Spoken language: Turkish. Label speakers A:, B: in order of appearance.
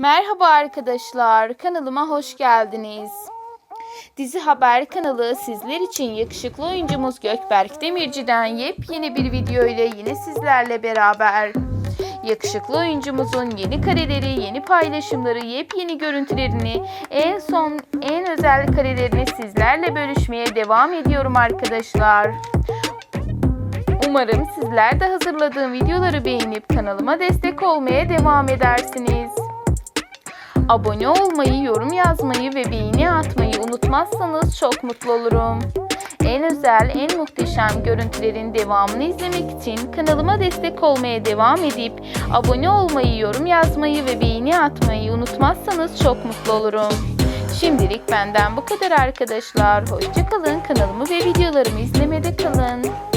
A: Merhaba arkadaşlar, kanalıma hoş geldiniz. Dizi Haber kanalı sizler için yakışıklı oyuncumuz Gökberk Demirci'den yepyeni bir video ile yine sizlerle beraber. Yakışıklı oyuncumuzun yeni kareleri, yeni paylaşımları, yepyeni görüntülerini, en son en özel karelerini sizlerle bölüşmeye devam ediyorum arkadaşlar. Umarım sizler de hazırladığım videoları beğenip kanalıma destek olmaya devam edersiniz. Abone olmayı, yorum yazmayı ve beğeni atmayı unutmazsanız çok mutlu olurum. En özel, en muhteşem görüntülerin devamını izlemek için kanalıma destek olmaya devam edip abone olmayı, yorum yazmayı ve beğeni atmayı unutmazsanız çok mutlu olurum. Şimdilik benden bu kadar arkadaşlar. Hoşçakalın. Kanalımı ve videolarımı izlemede kalın.